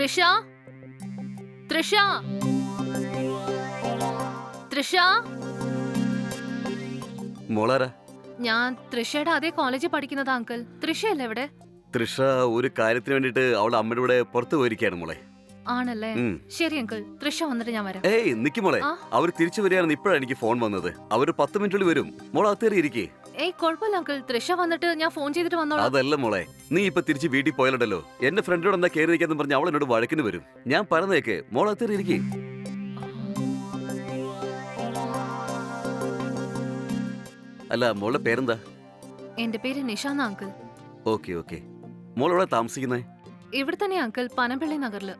തൃഷ? തൃഷ? തൃഷ? മോളാരാ? ഞാൻ തൃഷയുടെ അതേ കോളേജിൽ പഠിക്കുന്നതാ അങ്കിൾ തൃഷയല്ലേ ഇവിടെ? തൃഷ ഒരു കാര്യത്തിന് വേണ്ടിട്ട് അവളുടെ അമ്മയുടെ കൂടെ പുറത്തു പോയിരിക്കുകയാണ് മോളെ. ആണല്ലേ? ഉം. ശരി അങ്കിൾ തൃഷ വന്നിട്ട് ഞാൻ വരാം. ഏയ് നിക്ക് മോളെ. ആ? അവർ തിരിച്ചു വരികയാണെന്ന് ഇപ്പോഴാണ് എനിക്ക് ഫോൺ വന്നത്. അവർ പത്ത് മിനിറ്റിൽ വരും. മോൾ അകത്തേറി ഇരിക്കേ ഏയ് കുഴപ്പമില്ല അങ്കിൾ. തൃഷ വന്നിട്ട് ഞാൻ ഫോൺ ചെയ്തിട്ട് വന്നോളാം. അതല്ല മോളെ നീ ഇപ്പൊ തിരിച്ച് വീട്ടിൽ പോയാലോ എന്റെ ഫ്രണ്ടിനോട് എന്താ കയറി നിൽക്കാന്ന് പറഞ്ഞ് അവൾ എന്നോട് വഴക്കിന് വരും. ഞാൻ പറഞ്ഞേക്ക് മോൾ അകത്തേറി ഇരിക്കേ അല്ല മോളുടെ പേരെന്താ? എന്റെ പേര് നിഷാന്ന അങ്കിൾ. Okay okay. മോൾ എവിടെ താമസിക്കുന്നേ? ഇവിടെ തന്നെ അങ്കിൾ പനമ്പള്ളി നഗറിൽ.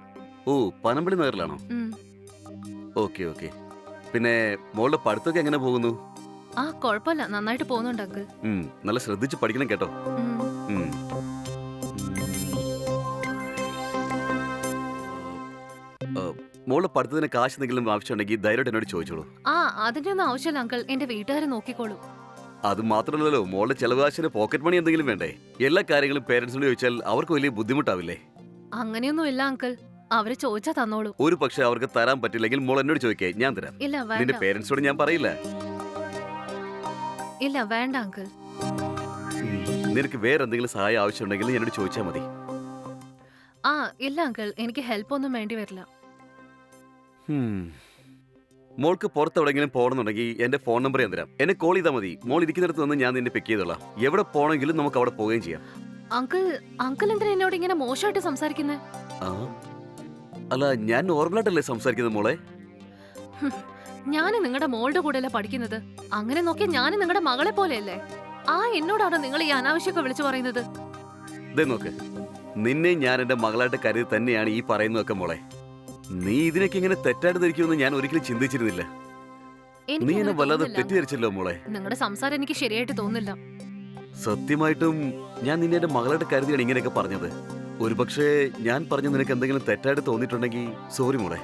ഓ പനമ്പള്ളി നഗറിലാണോ? ഉം. Okay okay. പിന്നെ മോളുടെ പഠിത്തമൊക്കെ എങ്ങനെ പോകുന്നു? ആ കുഴപ്പമില്ല. നന്നായിട്ട് പോകുന്നുണ്ട് അങ്കിൾ. ഉം, നല്ല ശ്രദ്ധിച്ച് പഠിക്കണം കേട്ടോ. ഉം. ഉം. ആ, മോളുടെ പഠിത്തത്തിന് കാശ് എന്തെങ്കിലും ആവശ്യമുണ്ടെങ്കിൽ ധൈര്യമായിട്ട് എന്നോട് ചോദിച്ചോളൂ. ആ അതിന്റെ ഒന്നും ആവശ്യമില്ല അങ്കിൾ. എന്റെ വീട്ടുകാരെ നോക്കിക്കോളൂ. അത് മാത്രമല്ലല്ലോ മോളുടെ ചെലവ് കാശിന് പോക്കറ്റ് മണി എന്തെങ്കിലും വേണ്ടേ? എല്ലാ കാര്യങ്ങളും പേരൻസിനോട് ചോദിച്ചാൽ അവർക്ക് വലിയ ബുദ്ധിമുട്ടാവില്ലേ? അങ്ങനെയൊന്നും ഇല്ല അങ്കിൾ. അവർ ചോദിച്ചാ തന്നോളൂ. ഒരു പക്ഷെ അവർക്ക് തരാൻ പറ്റില്ലെങ്കിൽ മോൾ എന്നോട് ചോദിക്കേ ഞാൻ തരാം. ഇല്ല നിന്റെ വേണ്ട. പേരൻസിനോട് ഞാൻ പറയില്ല. ഇല്ല വേണ്ട അങ്കിൾ. നിനക്ക് വേറെ എന്തെങ്കിലും സഹായം ആവശ്യമുണ്ടെങ്കിൽ എന്നോട് ചോദിച്ചാൽ മതി. ആ ഇല്ല അങ്കിൾ. എനിക്ക് ഹെൽപ്പ് ഒന്നും വേണ്ടി വരില്ല. മോൾക്ക് പുറത്ത് എവിടെയെങ്കിലും പോകണമെന്നുണ്ടെങ്കിൽ എന്റെ ഫോൺ നമ്പർ ഞാൻ തരാം. എന്നെ കോൾ ചെയ്താൽ മതി. മോൾ ഇരിക്കുന്നിടത്ത് നിന്ന് ഞാൻ നിന്നെ പിക്ക് ചെയ്തോളാം. എവിടെ പോകണമെങ്കിലും നമുക്ക് അവിടെ പോവുകയും ചെയ്യാം. അങ്കിൾ അങ്കിൾ എന്തിനാ എന്നോട് ഇങ്ങനെ മോശമായിട്ട് സംസാരിക്കുന്നത് അല്ല ഞാൻ നോർമലായിട്ടല്ലേ സംസാരിക്കുന്നത് മോളെ? ഞാൻ നിങ്ങളുടെ മോളുടെ കൂടെയല്ലേ പഠിക്കുന്നത്? അങ്ങനെ നോക്കിയ ഞാൻ നിങ്ങളുടെ മകളെ പോലെയല്ലേ? ആ എന്നോടാണ് നിങ്ങൾ ഈ അനാവശ്യമൊക്കെ വിളിച്ചു പറയുന്നത്? ദേ നോക്ക് നിന്നെ ഞാൻ എന്റെ മകളായിട്ട് കരുതി തന്നെയാണ് ഈ പറയുന്നതൊക്കെ മോളെ. നീ ഇതിനൊക്കെ ഇങ്ങനെ തെറ്റായിട്ട് ധരിക്കുമെന്ന് ഞാൻ ഒരിക്കലും ചിന്തിച്ചിരുന്നില്ല. നീ എന്നെ വല്ലാതെ തെറ്റിദ്ധരിച്ചല്ലോ മോളെ. നിങ്ങളുടെ സംസാരം എനിക്ക് ശരിയായിട്ട് തോന്നില്ല സത്യമായിട്ടും ഞാൻ നിന്നെ എന്റെ മകളായിട്ട് കരുതിയാണ് ഇങ്ങനെയൊക്കെ പറഞ്ഞത്. ഒരുപക്ഷെ ഞാൻ പറഞ്ഞ നിനക്ക് എന്തെങ്കിലും തെറ്റായിട്ട് തോന്നിയിട്ടുണ്ടെങ്കിൽ സോറി മോളെ.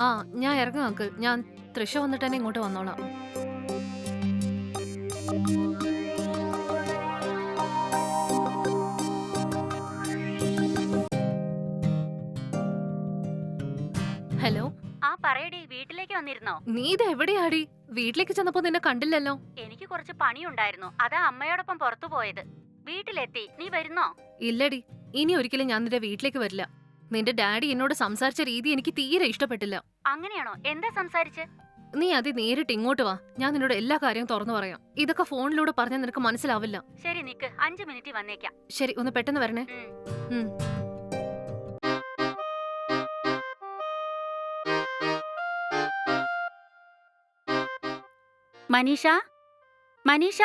ആ ഞാൻ ഇറങ്ങും അങ്കിൾ ഞാൻ തൃശ വന്നിട്ട് തന്നെ ഇങ്ങോട്ട് വന്നോളാം. ഹലോ? ആ പറയടി. വീട്ടിലേക്ക് വന്നിരുന്നോ? നീ ഇത് എവിടെയാടി? വീട്ടിലേക്ക് ചെന്നപ്പോ നിന്നെ കണ്ടില്ലല്ലോ. എനിക്ക് കുറച്ച് പണിയുണ്ടായിരുന്നു. അതാ അമ്മയോടൊപ്പം പുറത്തു പോയത്. വീട്ടിലെത്തി. നീ വരുന്നോ? ഇല്ലടി. ഇനി ഒരിക്കലും ഞാൻ നിന്റെ വീട്ടിലേക്ക് വരില്ല. നിന്റെ ഡാഡി എന്നോട് സംസാരിച്ച രീതി എനിക്ക് തീരെ ഇഷ്ടപ്പെട്ടില്ല. അങ്ങനെയാണോ? എന്താ സംസാരിച്ച്? നീ അത് നേരിട്ട് ഇങ്ങോട്ട് വാ. ഞാൻ നിന്നോട് എല്ലാ കാര്യവും തുറന്നു പറയാം. ഇതൊക്കെ ഫോണിലൂടെ പറഞ്ഞാൽ നിനക്ക് മനസ്സിലാവില്ല. ശരി നിക്ക്. അഞ്ചു മിനിറ്റ് വന്നേക്കാം. ശരി ഒന്ന് പെട്ടെന്ന് വരണേ. ഉം. ഉം. മനീഷ? മനീഷ?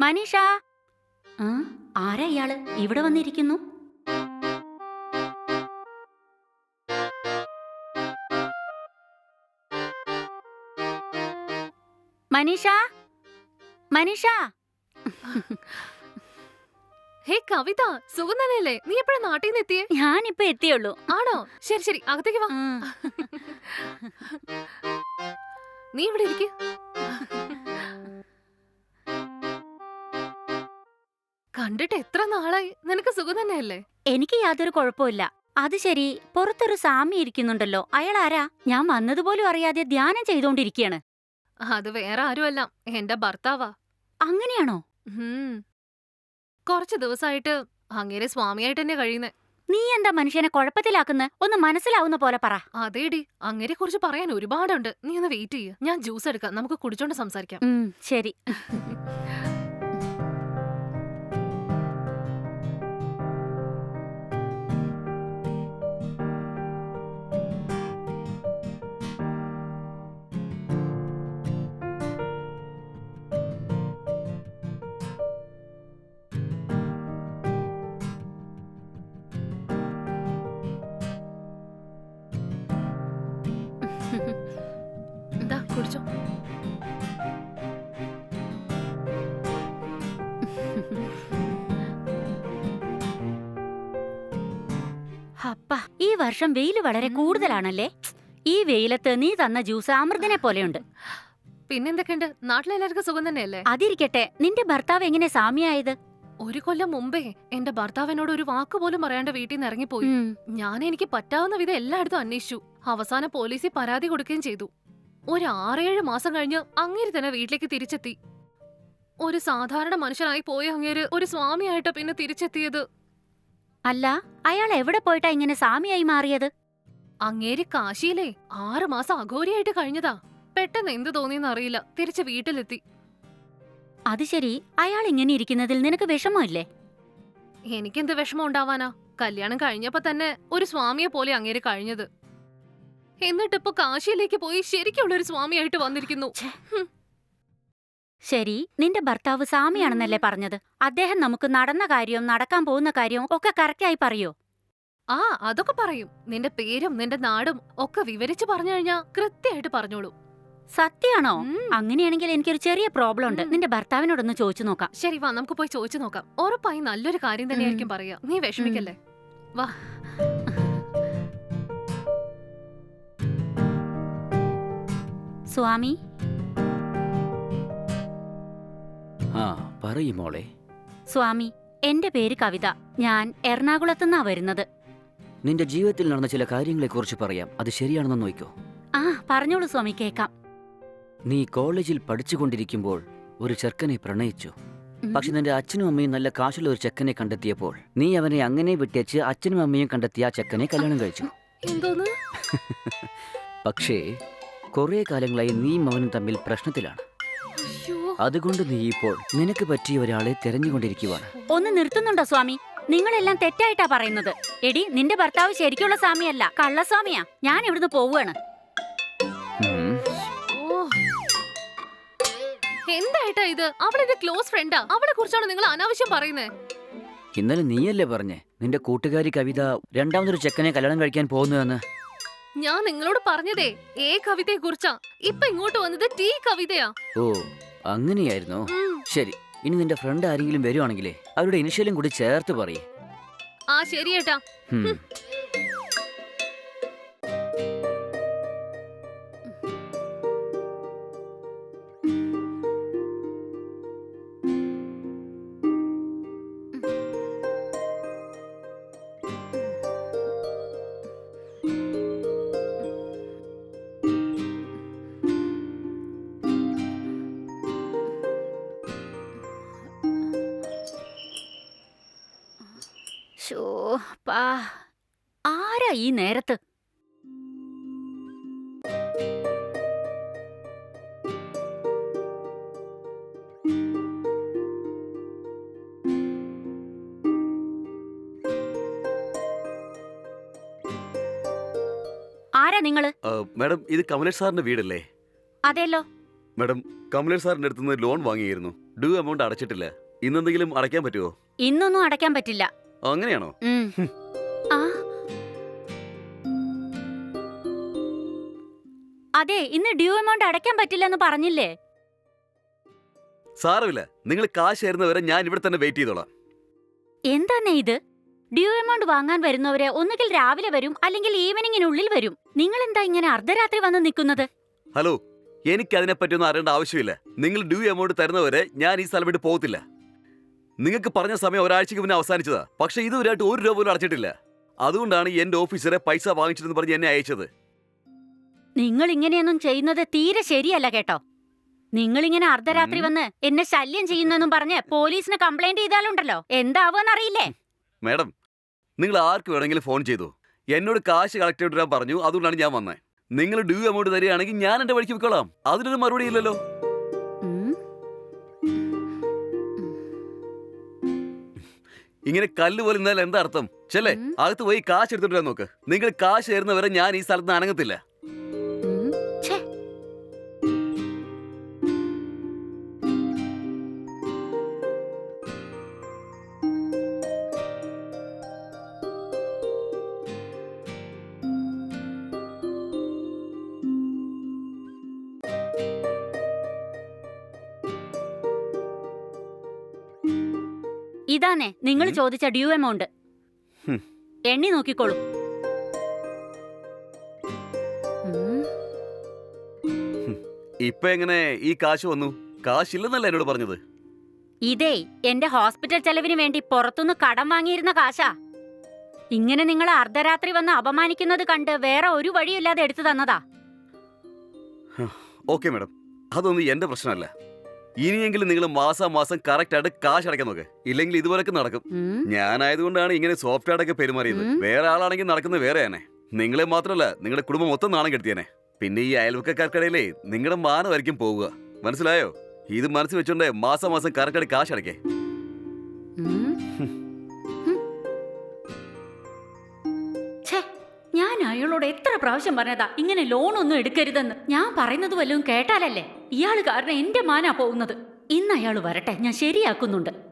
മനീഷ? ആ, ആരാ ഇയാൾ? ഇവിടെ വന്നിരിക്കുന്നു? മനീഷ? മനീഷ? ഹേ കവിത സുഖം നീ എപ്പോഴാ നാട്ടിൽ നിന്ന് എത്തിയേ ഞാനിപ്പോ എത്തിയുള്ളൂ. ആണോ? ശരി ശരി അകത്തേക്ക് വാ. നീ ഇവിടെ ഇരിക്ക? കണ്ടിട്ട് എത്ര നാളായി? നിനക്ക് സുഖം തന്നെയല്ലേ? എനിക്ക് യാതൊരു കുഴപ്പമില്ല അത് ശരി പുറത്തൊരു സാമി ഇരിക്കുന്നുണ്ടല്ലോ. അയാൾ ആരാ ഞാൻ വന്നതുപോലും അറിയാതെ ധ്യാനം ചെയ്തോണ്ടിരിക്കുകയാണ് അത് വേറെ ആരുമല്ല. എന്റെ ഭർത്താവാ. അങ്ങനെയാണോ? ഉം. കുറച്ച് ദിവസമായിട്ട് അങ്ങേരെ സ്വാമിയായിട്ട് തന്നെ കഴിയുന്നേ. നീ എന്താ മനുഷ്യനെ കുഴപ്പത്തിലാക്കുന്ന? ഒന്ന് മനസ്സിലാവുന്ന പോലെ പറ. അതേടി. അങ്ങേരെ കുറിച്ച് പറയാൻ ഒരുപാടുണ്ട്. നീ ഒന്ന് വെയിറ്റ് ചെയ്യ. ഞാൻ ജ്യൂസ് എടുക്കാം. നമുക്ക് കുടിച്ചോണ്ട് സംസാരിക്കാം. ഉം, ശരി. വർഷം വെയിൽ വളരെ കൂടുതലാണല്ലേ? ഈ വെയിലത്ത് നീ തന്ന ജ്യൂസ് അമൃതനെ പോലെയുണ്ട്. പിന്നെന്തൊക്കെയുണ്ട്? നാട്ടിലെല്ലാവർക്കും സുഖം തന്നെയല്ലേ? അതിരിക്കട്ടെ. നിന്റെ ഭർത്താവ് എങ്ങനെ സാമ്യായത്? ഒരു കൊല്ലം മുമ്പേ എന്റെ ഭർത്താവിനോട് ഒരു വാക്ക് പോലും പറയാണ്ട് വീട്ടിൽ നിന്ന് ഇറങ്ങിപ്പോയി. ഉം. ഞാൻ എനിക്ക് പറ്റാവുന്ന വിധം എല്ലായിടത്തും അന്വേഷിച്ചു. അവസാനം പോലീസിൽ പരാതി കൊടുക്കുകയും ചെയ്തു. ഒരു ആറേഴ് മാസം കഴിഞ്ഞ് അങ്ങേര് തന്നെ വീട്ടിലേക്ക് തിരിച്ചെത്തി. ഒരു സാധാരണ മനുഷ്യനായി പോയ അങ്ങേര് ഒരു സ്വാമിയായിട്ട് പിന്നെ തിരിച്ചെത്തിയത്. അല്ല അയാൾ എവിടെ പോയിട്ടാ ഇങ്ങനെ സ്വാമിയായി മാറിയത്? അങ്ങേര് കാശിയിലെ ആറു മാസം അഘോരിയായിട്ട് കഴിഞ്ഞതാ. പെട്ടെന്ന് എന്ത് തോന്നിയെന്ന് അറിയില്ല. തിരിച്ച് വീട്ടിലെത്തി. അത് ശരി. അയാൾ ഇങ്ങനെ ഇരിക്കുന്നതിൽ നിനക്ക് വിഷമമില്ലേ? എനിക്കെന്ത് വിഷമം ഉണ്ടാവാനാ? കല്യാണം കഴിഞ്ഞപ്പോ തന്നെ ഒരു സ്വാമിയെ പോലെ അങ്ങേര് കഴിഞ്ഞത്. എന്നിട്ടിപ്പോ കാശിയിലേക്ക് പോയി ശരിക്കുള്ള ഒരു സ്വാമിയായിട്ട് വന്നിരിക്കുന്നു. ശരി നിന്റെ ഭർത്താവ് സ്വാമിയാണെന്നല്ലേ പറഞ്ഞത്. അദ്ദേഹം നമുക്ക് നടന്ന കാര്യവും നടക്കാൻ പോകുന്ന കാര്യവും ഒക്കെ കറക്റ്റായി പറയോ. ആ അതൊക്കെ പറയും. നിന്റെ പേരും നിന്റെ നാടും ഒക്കെ വിവരിച്ചു പറഞ്ഞു കഴിഞ്ഞാ കൃത്യമായിട്ട് പറഞ്ഞോളൂ. സത്യാണോ? അങ്ങനെയാണെങ്കിൽ എനിക്കൊരു ചെറിയ പ്രോബ്ലം ഉണ്ട്. നിന്റെ ഭർത്താവിനോടൊന്ന് ചോദിച്ചു നോക്കാം. ശരി വാ നമുക്ക് പോയി ചോദിച്ചു നോക്കാം. ഉറപ്പായി നല്ലൊരു കാര്യം തന്നെയായിരിക്കും പറയാ. നീ വിഷമിക്കല്ലേ? വാ. സ്വാമി ആ പറയൂ മോളെ. സ്വാമി എന്റെ പേര് കവിത. ഞാൻ എറണാകുളത്തുനിന്നാ വരുന്നത്. നിന്റെ ജീവിതത്തിൽ നടന്ന ചില കാര്യങ്ങളെക്കുറിച്ച് പറയാം. അത് ശരിയാണെന്ന് നോക്കോ ആ പറഞ്ഞോളൂ സ്വാമി കേക്കാം നീ കോളേജിൽ പഠിച്ചുകൊണ്ടിരിക്കുമ്പോൾ ഒരു ചെറുക്കനെ പ്രണയിച്ചു. പക്ഷെ നിന്റെ അച്ഛനും അമ്മയും നല്ല കാശുള്ള ഒരു ചെക്കനെ കണ്ടെത്തിയപ്പോൾ നീ അവനെ അങ്ങനെ വിട്ടേച്ച് അച്ഛനും അമ്മയും കണ്ടെത്തിയ ആ ചെക്കനെ കല്യാണം കഴിച്ചു. പക്ഷേ കുറേ കാലങ്ങളായി നീയും അവനും തമ്മിൽ പ്രശ്നത്തിലാണ്. അതുകൊണ്ട് നീ ഇപ്പോൾ നിനക്ക് പറ്റിയ ഒരാളെ തെരഞ്ഞുകൊണ്ടിരിക്കുവാണ്. ഒന്ന് നിർത്തുന്നുണ്ടോ സ്വാമി? നിങ്ങളെല്ലാം തെറ്റായിട്ടാ പറയുന്നത്. എടി നിന്റെ ഭർത്താവ് ശരിക്കുള്ള സ്വാമിയല്ല. കള്ളസ്വാമിയാ. ഞാൻ ഇവിടുന്ന് പോവുകയാണ്. എന്തായിട്ടാ ഇത്? അവളെന്റെ ക്ലോസ് ഫ്രണ്ടാ അവളെ കുറിച്ചാണ് നിങ്ങൾ അനാവശ്യം പറയുന്നത് ഇന്നലെ നീയല്ലേ പറഞ്ഞേ? നിന്റെ കൂട്ടുകാരി കവിത രണ്ടാമതൊരു ചെക്കനെ കല്യാണം കഴിക്കാൻ പോകുന്നുവെന്ന് ഞാൻ നിങ്ങളോട് പറഞ്ഞതേ ഏ കവിതയെ കുറിച്ചാ ഇപ്പൊ ഇങ്ങോട്ട് വന്നത് ടീ കവിതയാ. ഓ. അങ്ങനെയായിരുന്നോ? ശരി ഇനി നിന്റെ ഫ്രണ്ട് ആരെങ്കിലും വരുവാണെങ്കിലേ അവരുടെ ഇനിഷ്യലും കൂടി ചേർത്ത് പറയേ. ആ ശരിയേട്ടാ ശോ, പാ. ആരാ ഈ നേരത്ത്? ആരാ നിങ്ങൾ? മാഡം ഇത് കമലേഷ് സാറിന്റെ വീടല്ലേ? അതെല്ലോ. മാഡം കമലേഷ് സാറിന്റെ അടുത്ത് നിന്ന് ലോൺ വാങ്ങിയിരുന്നു. Due amount അടച്ചിട്ടില്ല. ഇന്നെന്തെങ്കിലും അടയ്ക്കാൻ പറ്റുമോ ഇന്നൊന്നും അടയ്ക്കാൻ പറ്റില്ല. അങ്ങനെയാണോ? അതെ ഇന്ന് ഡ്യൂ എമൗണ്ട് അടയ്ക്കാൻ പറ്റില്ലെന്ന് പറഞ്ഞില്ലേ? സാരമില്ല. നിങ്ങൾ കാശ് തരുന്നവരെ ഞാൻ ഇവിടെ തന്നെ വെയിറ്റ് ചെയ്തോളാം. എന്താന്നേ ഇത്? ഡ്യൂ എമൗണ്ട് വാങ്ങാൻ വരുന്നവരെ ഒന്നുകിൽ രാവിലെ വരും അല്ലെങ്കിൽ ഈവനിങ്ങിനുള്ളിൽ വരും. നിങ്ങൾ എന്താ ഇങ്ങനെ അർദ്ധരാത്രി വന്ന് നിൽക്കുന്നത്? ഹലോ എനിക്ക് അതിനെപ്പറ്റിയൊന്നും അറിയേണ്ട ആവശ്യമില്ല. നിങ്ങൾ ഡ്യൂ എമൗണ്ട് തരുന്നവരെ ഞാൻ ഈ സ്ഥലം വിട്ട് പോകത്തില്ല. നിങ്ങൾക്ക് പറഞ്ഞ സമയം ഒരാഴ്ചയ്ക്ക് മുന്നേ അവസാനിച്ചതാ. പക്ഷേ ഇതുവരെയായിട്ട് ഒരു രൂപ പോലും അടച്ചിട്ടില്ല. അതുകൊണ്ടാണ് എന്റെ ഓഫീസറെ പൈസ വാങ്ങിച്ചിട്ടെന്ന് പറഞ്ഞ് എന്നെ അയച്ചത്. നിങ്ങൾ ഇങ്ങനെയൊന്നും ചെയ്യുന്നത് തീരെ ശരിയല്ല കേട്ടോ. നിങ്ങൾ ഇങ്ങനെ അർദ്ധരാത്രി വന്ന് എന്നെ ശല്യം ചെയ്യുന്നെന്നും പറഞ്ഞ് പോലീസിന് കംപ്ലൈന്റ് ചെയ്താലുണ്ടല്ലോ. എന്താവുമെന്നറിയില്ലേ? മാഡം നിങ്ങൾ ആർക്ക് വേണമെങ്കിലും ഫോൺ ചെയ്തു. എന്നോട് കാശ് കളക്ട് ചെയ്തിട്ട് പറഞ്ഞു അതുകൊണ്ടാണ് ഞാൻ വന്നത് നിങ്ങൾ ഡ്യൂ എമൗണ്ട് തരികയാണെങ്കിൽ ഞാൻ എന്റെ വഴിക്ക് വെക്കോളാം അതിനൊരു മറുപടി ഇല്ലല്ലോ ഇങ്ങനെ കല്ല് പോലെ നിന്നാൽ എന്താ അർത്ഥം? ചെല്ലേ അകത്ത് പോയി കാശ് എടുത്തിട്ട് വരാൻ നോക്ക്. നിങ്ങൾ കാശ് തരുന്നവരെ ഞാൻ ഈ സ്ഥലത്ത് നിന്ന് അനങ്ങത്തില്ല ഇതാണേ നിങ്ങൾ ചോദിച്ച ഡ്യൂ എമൗണ്ട്. എണ്ണി നോക്കിക്കോളൂ. ഇപ്പൊ എങ്ങനെ ഈ കാശ് വന്നു? കാശില്ലെന്നല്ല എന്നോട് പറഞ്ഞത്? ഇതേ എന്റെ ഹോസ്പിറ്റൽ ചെലവിന് വേണ്ടി പുറത്തുനിന്ന് കടം വാങ്ങിയിരുന്ന കാശാ. ഇങ്ങനെ നിങ്ങൾ അർദ്ധരാത്രി വന്ന് അപമാനിക്കുന്നത് കണ്ട് വേറെ ഒരു വഴിയില്ലാതെ എടുത്തു തന്നതാ. Okay madam. അതൊന്നും എന്റെ പ്രശ്നമല്ല. ഇനിയെങ്കിലും നിങ്ങൾ മാസം മാസം കറക്റ്റ് ആയിട്ട് കാശ് അടയ്ക്കാൻ നോക്ക്. ഇല്ലെങ്കിൽ ഇതുപോലൊക്കെ നടക്കും. ഞാനായതുകൊണ്ടാണ് ഇങ്ങനെ സോഫ്റ്റ് ആയിട്ടൊക്കെ പെരുമാറിയത്. വേറെ ആളാണെങ്കിൽ നടക്കുന്നത് വേറെ തന്നെ. നിങ്ങളെ മാത്രമല്ല നിങ്ങളുടെ കുടുംബം മൊത്തം നാണം കെടുത്തിയനെ. പിന്നെ ഈ അയൽവക്കക്കാർക്കിടയിലേ നിങ്ങളുടെ മാനമായിരിക്കും പോവുക. മനസ്സിലായോ? ഇത് മനസ്സിൽ വെച്ചോണ്ടേ മാസം മാസം കറക്റ്റ് ആയിട്ട് കാശ് അടയ്ക്കേ. പ്രാവശ്യം പറഞ്ഞതാ ഇങ്ങനെ ലോൺ ഒന്നും എടുക്കരുതെന്ന്. ഞാൻ പറയുന്നത് വല്ലതും കേട്ടാലല്ലേ? ഇയാൾ കാരണം എന്റെ മാനാ പോകുന്നത്. ഇന്ന് അയാൾ വരട്ടെ ഞാൻ ശരിയാക്കുന്നുണ്ട്.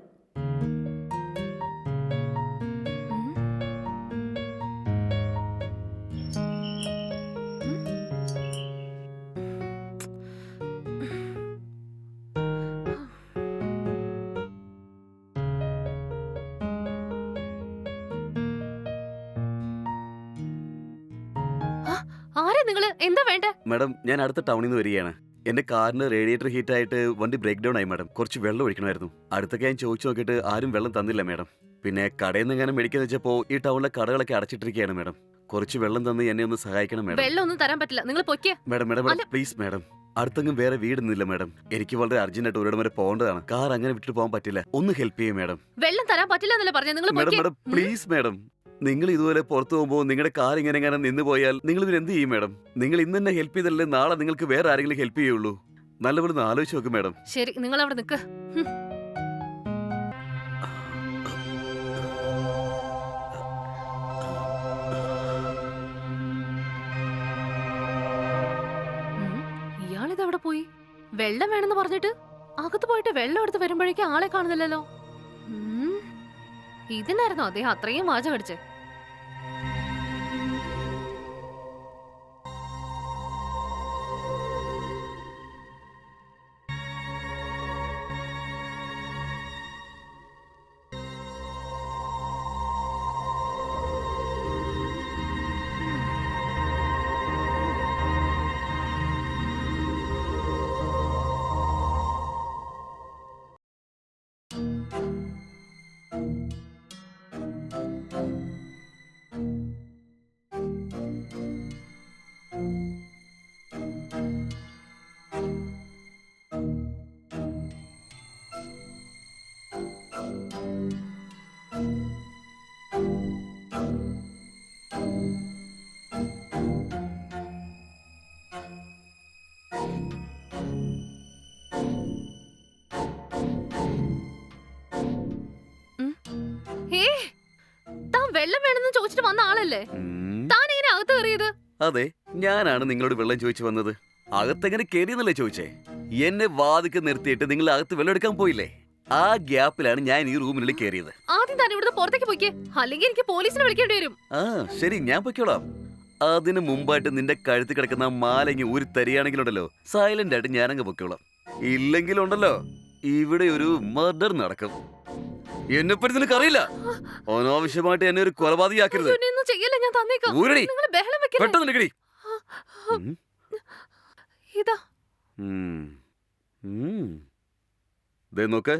ആരാ നിങ്ങൾ എന്താ വേണ്ട? മാഡം ഞാൻ അടുത്ത ടൗണിൽ നിന്ന് വരികയാണ്. എന്റെ കാറിന് റേഡിയേറ്റർ ഹീറ്റ് ആയിട്ട് വണ്ടി ബ്രേക്ക് ഡൗൺ ആയി മാഡം. കുറച്ച് വെള്ളം ഒഴിക്കണമായിരുന്നു. അടുത്തൊക്കെ ഞാൻ ചോദിച്ചു നോക്കിയിട്ട് ആരും വെള്ളം തന്നില്ല മാഡം. പിന്നെ കടയിൽ നിന്ന് എങ്ങനെ മേടിക്കുന്ന വെച്ചപ്പോ ഈ ടൗണിലെ കടകളൊക്കെ അടച്ചിട്ടിരിക്കുകയാണ് മാഡം. കുറച്ച് വെള്ളം തന്ന് എന്നെ ഒന്ന് സഹായിക്കണം മാഡം. വെള്ളം ഒന്നും തരാൻ പറ്റില്ല. നിങ്ങൾ പൊക്കിയ മാഡം മാഡം. Please madam. അടുത്തെങ്കിലും വേറെ വീടൊന്നുമില്ല മാഡം. എനിക്ക് വളരെ അർജന്റായിട്ട് ഒരിടം വരെ പോകേണ്ടതാണ്. കാർ അങ്ങനെ വിട്ടിട്ട് പോകാൻ പറ്റില്ല. ഒന്ന് ഹെൽപ്പ് ചെയ്യും മാഡം. വെള്ളം തരാൻ പറ്റില്ല എന്നല്ലേ പറഞ്ഞു? നിങ്ങൾ മാഡം പ്ലീസ് മാഡം. നിങ്ങൾ ഇതുപോലെ പുറത്തു പോകുമ്പോൾ നിങ്ങളുടെ കാർ ഇങ്ങനെ ഇങ്ങനെ നിന്ന് പോയാൽ നിങ്ങൾ ഇതിന് എന്ത് ചെയ്യും മാഡം? നിങ്ങൾ ഇന്ന് തന്നെ ഹെൽപ്പ് ചെയ്തല്ലേ നാളെ നിങ്ങൾക്ക് വേറെ ആരെങ്കിലും ഹെൽപ്പ് ചെയ്യുള്ളൂ. നല്ലപോലെ ഒന്ന് ആലോചിച്ച് നോക്ക് മാഡം. ശരി നിങ്ങൾ അവിടെ നിൽക്ക് ഇയാളിതവിടെ പോയി? വെള്ളം വേണമെന്ന് പറഞ്ഞിട്ട് അകത്ത് പോയിട്ട് വെള്ളം എടുത്ത് വരുമ്പോഴേക്കും ആളെ കാണുന്നില്ലല്ലോ. ഇതിനായിരുന്നു അദ്ദേഹം അത്രയും വാചകം വെള്ളം വേണമെന്ന് ചോദിച്ചിട്ട് വന്ന ആളല്ലേ? താൻ എങ്ങനെ അകത്ത് കയറിയത്? അതെ ഞാനാണ് നിങ്ങളോട് വെള്ളം ചോദിച്ചു വന്നത്. അകത്തെങ്ങനെ കയറിയെന്നല്ലേ ചോദിച്ചേ? എന്നെ വാതിക്ക് നിർത്തിയിട്ട് നിങ്ങൾ അകത്ത് വെള്ളം എടുക്കാൻ പോയില്ലേ? ആ ഗ്യാപ്പിലാണ് ഞാൻ ഈ റൂമിനുള്ളിൽ കയറിയത്. ആദ്യം തന്നെ ഇവിടുന്ന് പുറത്തേക്ക് പോയിക്കേ. അല്ലെങ്കിൽ എനിക്ക് പോലീസിനെ വിളിക്കേണ്ടി വരും. ആ ശരി ഞാൻ പൊയ്ക്കോളാം. അതിന് മുമ്പായിട്ട് നിന്റെ കഴുത്ത് കിടക്കുന്ന മാലങ്ങി ഊരി തരികയാണെങ്കിലുണ്ടല്ലോ സൈലന്റ് ആയിട്ട് ഞാനങ്ങ് പൊയ്ക്കോളാം. ഇല്ലെങ്കിലുണ്ടല്ലോ ഇവിടെ ഒരു മർഡർ നടക്കും. എന്നെ പറ്റി നിനക്ക് അറിയില്ല? അനാവശ്യമായിട്ട് എന്നെ ഒരു കൊലപാതകയാക്കരുത്. ഊരടി. പെട്ടെന്ന് എടുക്കടി ഇതാ. നോക്ക്.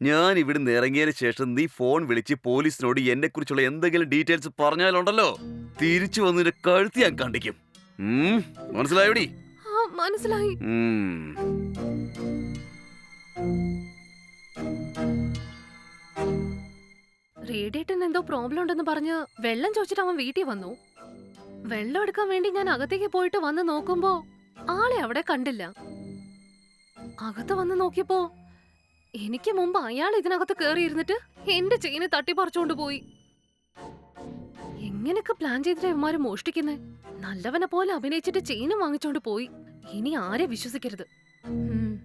ഞാൻ ഇവിടുന്ന് ഇറങ്ങിയതിന് ശേഷം നീ ഫോൺ വിളിച്ച് പോലീസിനോട് എന്നെ കുറിച്ചുള്ള എന്തെങ്കിലും ഡീറ്റെയിൽസ് പറഞ്ഞാലുണ്ടല്ലോ? തിരിച്ചു വന്ന് നിന്നെ കഴുത്തി ഞാൻ കണ്ടിക്കും മനസ്സിലായോടി? മനസ്സിലായി. റേഡിയേറ്ററിന് എന്തോ പ്രോബ്ലം ഉണ്ടെന്ന് പറഞ്ഞ് വെള്ളം ചോദിച്ചിട്ട് അവൻ വീട്ടിൽ വന്നു. വെള്ളം എടുക്കാൻ വേണ്ടി ഞാൻ അകത്തേക്ക് പോയിട്ട് വന്ന് നോക്കുമ്പോ ആളെ അവിടെ കണ്ടില്ല. അകത്ത് വന്ന് നോക്കിയപ്പോ എനിക്ക് മുമ്പ് അയാൾ ഇതിനകത്ത് കേറി ഇരുന്നിട്ട് എന്റെ ചെയിന് തട്ടിപ്പറിച്ചോണ്ട് പോയി. എങ്ങനെയൊക്കെ പ്ലാൻ ചെയ്തിട്ട് ഇവന്മാര് മോഷ്ടിക്കുന്നേ? നല്ലവനെ പോലെ അഭിനയിച്ചിട്ട് ചെയിനും വാങ്ങിച്ചോണ്ട് പോയി. ഇനി ആരെ വിശ്വസിക്കരുത്. ഉം.